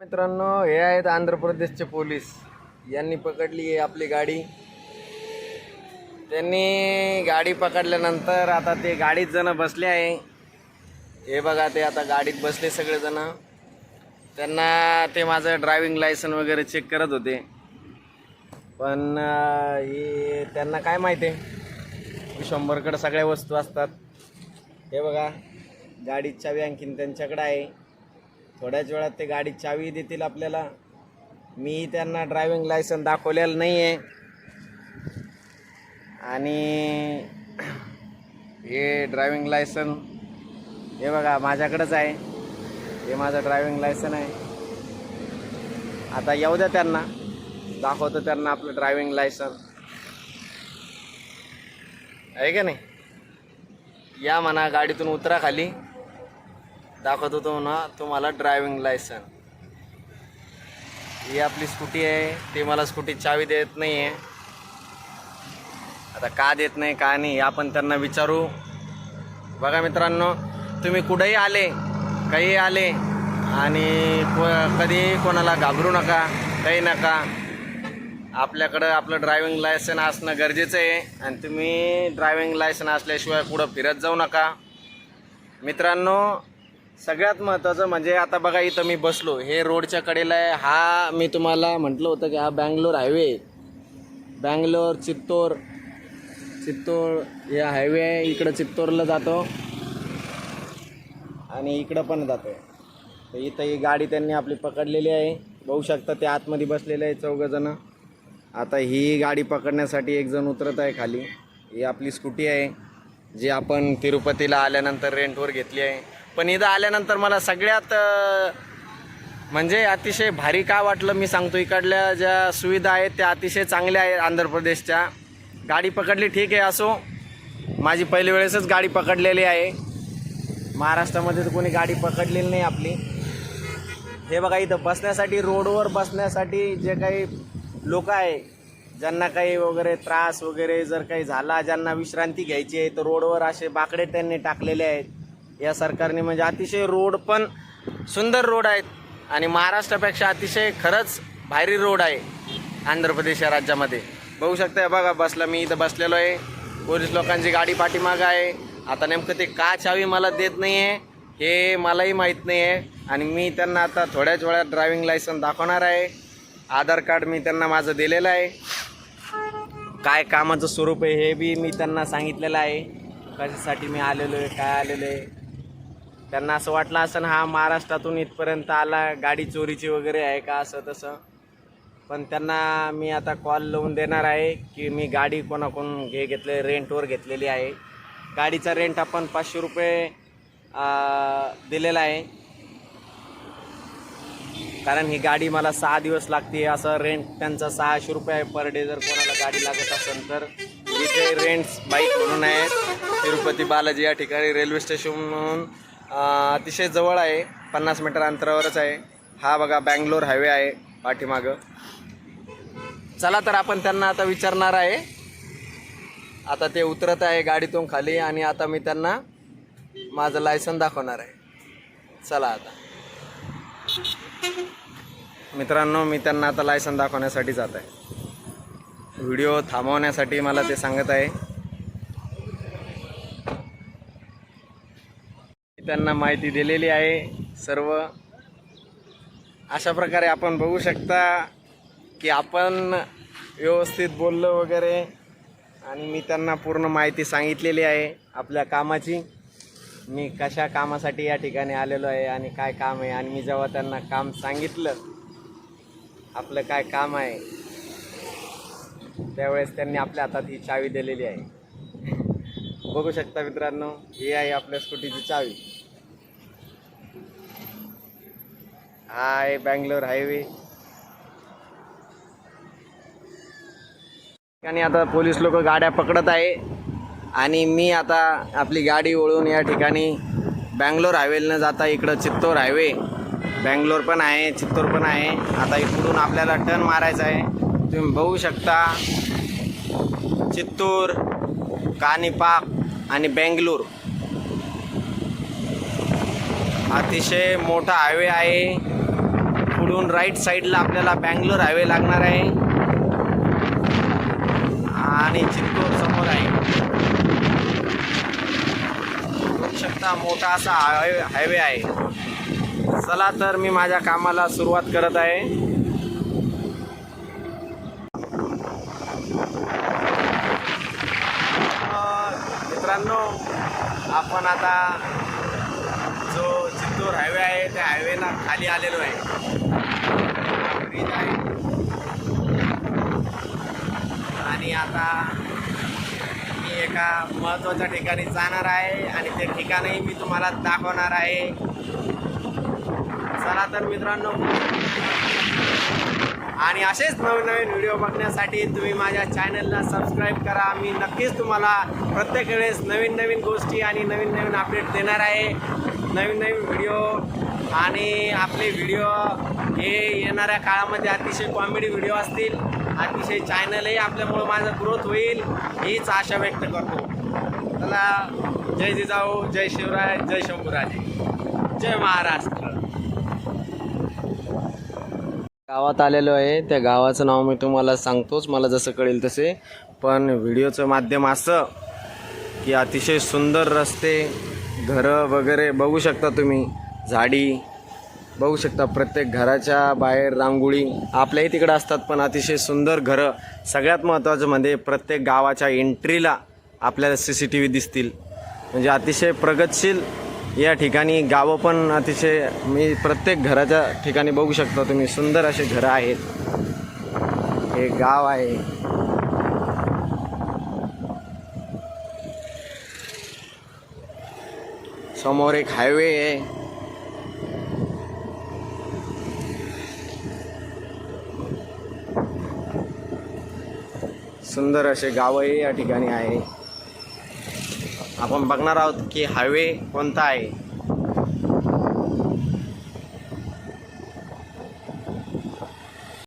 मित्रांनो हे आहेत आंध्र प्रदेशचे पोलीस. यांनी पकडली आहे आपली गाडी. त्यांनी गाडी पकडल्यानंतर आता ते गाडीत जण बसले आहे. हे बघा ते आता गाडीत बसले सगळेजण. त्यांना ते माझं ड्रायव्हिंग लायसन वगैरे चेक करत होते. पण हे त्यांना काय माहिती? आहे शंभरकडं सगळ्या वस्तू असतात. हे बघा गाडीत चावी आणखीन त्यांच्याकडं आहे. थोड्याच वेळात ते गाडी चावी देतील आपल्याला. मी त्यांना ड्रायव्हिंग लायसन दाखवलेलं नाही आहे आणि हे ड्रायव्हिंग लायसन हे बघा माझ्याकडंच आहे. हे माझं ड्रायव्हिंग लायसन आहे. आता येऊ द्या त्यांना. दाखवतो त्यांना आपलं ड्रायव्हिंग लायसन आहे का नाही? या म्हणा गाडीतून उतरा खाली. दाखवतो होतो ना तुम्हाला ड्रायव्हिंग लायसन ही आपली स्कूटी आहे ते मला स्कूटी चावी देत नाही आहे आता का देत नाही का नाही आपण त्यांना विचारू. बघा मित्रांनो तुम्ही कुठेही आले काही आले आणि कधी कोणाला घाबरू नका काही नका. आपल्याकडं आपलं ड्रायव्हिंग लायसन असणं गरजेचं आहे आणि तुम्ही ड्रायव्हिंग लायसन असल्याशिवाय कुठं फिरत जाऊ नका. मित्रांनो सगळ्यात महत्त्वाचं म्हणजे आता बघा इथं मी बसलो. हे रोडच्या कडेला आहे. हा मी तुम्हाला म्हटलं होतं की हा बँगलोर हायवे बँगलोर चित्तोर चित्तोर हे हायवे आहे. इकडं चित्तोरला जातो. आणि इकडं पण जातो तर इथं ही गाडी त्यांनी आपली पकडलेली आहे. बघू शकता ते आतमध्ये बसलेले आहे चौघजणं आता ही गाडी पकडण्यासाठी एक जण उतरत आहे खाली. ही आपली स्कूटी आहे जी आपण तिरुपतीला आल्यानंतर रेंटवर घेतली आहे. पण इथं आल्यानंतर मला सगळ्यात म्हणजे अतिशय भारी का वाटलं मी सांगतो इकडल्या ज्या सुविधा आहेत त्या अतिशय चांगल्या आहेत आंध्र प्रदेशच्या. गाडी पकडली ठीक आहे असो. माझी पहिल्या वेळेसच गाडी पकडलेली आहे. महाराष्ट्रामध्ये तर कोणी गाडी पकडलेली नाही आपली. हे बघा इथं बसण्यासाठी रोडवर बसण्यासाठी जे काही लोक आहे ज्यांना काही वगैरे त्रास वगैरे जर काही झाला ज्यांना विश्रांती घ्यायची आहे तर रोडवर असे बाकडे त्यांनी टाकलेले आहेत. या सरकारने म्हणजे अतिशय रोड पण सुंदर रोड आहेत आणि महाराष्ट्रापेक्षा अतिशय खरंच भारी रोड आहे आंध्र प्रदेश या राज्यामध्ये. बघू शकता बघा बसला मी इथं बसलेलो आहे. पोलीस लोकांची गाडी पाठीमागं आहे. आता नेमकं ते का चावी मला देत नाही आहे हे मलाही माहीत नाही आहे आणि मी त्यांना आता थोड्याच वेळात ड्रायव्हिंग लायसन दाखवणार आहे. आधार कार्ड मी त्यांना माझं दिलेलं आहे. काय कामाचं स्वरूप आहे हे बी मी त्यांना सांगितलेलं आहे. कशासाठी मी आलेलो आहे काय आलेलो आहे. त्यांना असं वाटलं असं हा महाराष्ट्रातून इथपर्यंत आला गाडी चोरीची वगैरे आहे का? असं तसं. पण त्यांना मी आता कॉल लावून देणार आहे की मी गाडी कोणाकडून घे घेतले रेंटवर घेतलेली आहे. गाडीचा रेंट आपण पाचशे रुपये दिलेला आहे. कारण ही गाडी मला सहा दिवस लागते. असं रेंट त्यांचा सहाशे रुपये आहे पर डे जर कोणाला गाडी लागत असेल तर. इथे रेंट्स बाईक म्हणून आहेत. तिरुपती बालाजी या ठिकाणी रेल्वे स्टेशन म्हणून. अतिशय जवळ आहे. पन्नास मीटर अंतरावरच आहे. हा बघा बँगलोर हायवे आहे पाठीमागं. चला तर आपण त्यांना आता विचारणार आहे. आता ते उतरत आहे गाडीतून खाली आणि आता मी त्यांना माझं लायसन दाखवणार आहे. चला आता. मित्रांनो मी त्यांना आता लायसन दाखवण्यासाठी जात आहे. व्हिडिओ थांबवण्यासाठी मला ते सांगत आहे. त्यांना माहिती दिलेली आहे सर्व. अशा प्रकारे आपण बघू शकता की आपण व्यवस्थित बोललो वगैरे आणि मी त्यांना पूर्ण माहिती सांगितलेली आहे आपल्या कामाची. मी कशा कामासाठी या ठिकाणी आलेलो आहे आणि काय काम आहे आणि मी जेव्हा त्यांना काम सांगितलं आपलं काय काम आहे त्यावेळेस त्यांनी आपल्या हातात ही चावी दिलेली आहे. बघू शकता मित्रांनो ही आहे आपल्या स्कूटीची चावी. हाय बँगलोर हायवे. ठिकाणी आता पोलीस लोक गाड्या पकडत आहे. आणि मी आता आपली गाडी ओळून या ठिकाणी बँगलोर हायवेला जाता इकडं चित्तोर हायवे. बँगलोर पण आहे चित्तोर पण आहे. आता इकडून आपल्याला टर्न मारायचा आहे. तुम्ही बघू शकता चित्तूर कानिपाक आणि बेंगलोर. अतिशय मोठा हायवे आहे. इकडून राईट साईडला आपल्याला बँगलोर हायवे लागणार आहे. आणि चित्तूर समोर आहे. बघू शकता मोठा असा हायवे हायवे आहे. चला तर मी माझ्या कामाला सुरुवात करत आहे. मित्रांनो आपण आता जो जो हायवे आहे त्या हायवेला खाली आलेलो आहे. ब्रिज आहे आणि आता मी एका महत्त्वाच्या ठिकाणी जाणार आहे आणि ते ठिकाणही मी तुम्हाला दाखवणार आहे. चला तर मित्रांनो. आणि असेच नवीन नवीन व्हिडिओ बघण्यासाठी तुम्ही माझ्या चॅनलला सबस्क्राईब करा. मी नक्कीच तुम्हाला प्रत्येक वेळेस नवीन नवीन गोष्टी आणि नवीन नवीन अपडेट देणार आहे. नवीन नवीन व्हिडिओ आणि आपले व्हिडिओ हे येणाऱ्या काळामध्ये अतिशय कॉमेडी व्हिडिओ असतील. अतिशय चॅनलही आपल्यामुळं माझं ग्रोथ होईल हीच आशा व्यक्त करतो. चला जय जिजाऊ जय शिवराय जय शंभूराजे. जय महाराष्ट्र. गावात आलेलो आहे त्या गावाचं नाव मी तुम्हाला सांगतोच मला जसं कळेल तसे. पण व्हिडिओचं माध्यम असं की अतिशय सुंदर रस्ते घरं वगैरे बघू शकता तुम्ही. झाडी बघू शकता प्रत्येक घराच्या बाहेर रांगोळी. आपल्याही तिकडं असतात पण अतिशय सुंदर घरं. सगळ्यात महत्त्वाचं म्हणजे प्रत्येक गावाच्या एंट्रीला आपल्याला सी सी टी व्ही दिसतील. म्हणजे अतिशय प्रगतशील या ठिकाणी गावं पण अतिशय मी प्रत्येक घराच्या ठिकाणी बघू शकता तुम्ही. सुंदर असे घरं आहेत. हे गाव आहे. समोर एक हायवे आहे. सुंदर असे गावही या ठिकाणी आहे. आपण बघणार आहोत की हायवे कोणता आहे.